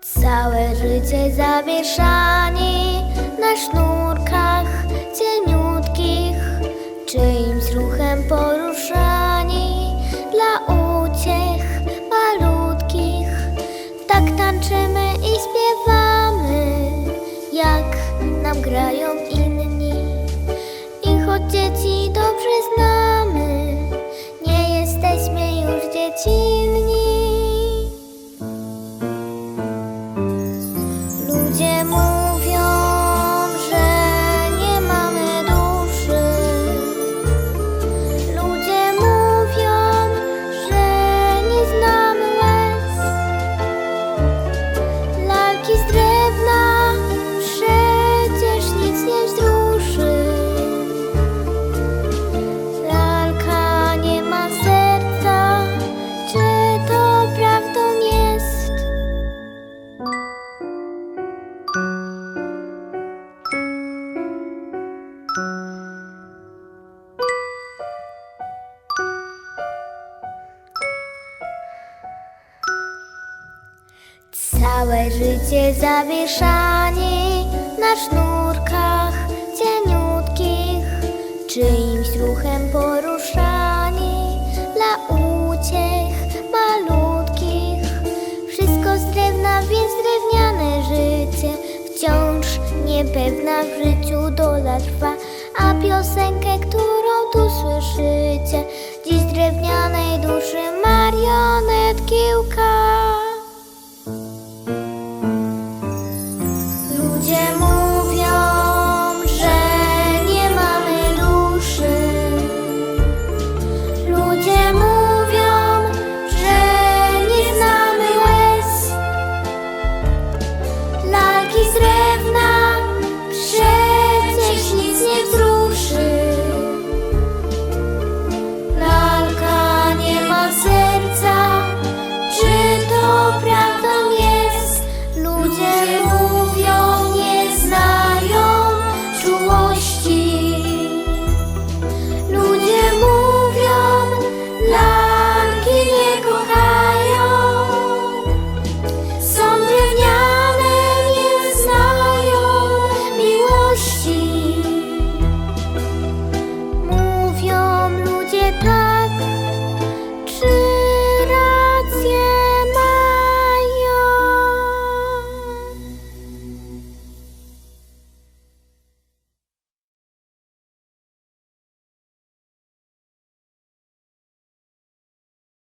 Całe życie zawieszani na sznurkach grają inni. I choć dzieci dobrze znamy, Całe życie zawieszani na sznurkach cieniutkich, czyimś ruchem poruszani dla uciech malutkich. Wszystko z drewna, więc drewniane życie wciąż niepewna w życiu dola trwa, a piosenkę, którą tu słyszycie, dziś drewnianej duszy marionetki łka. た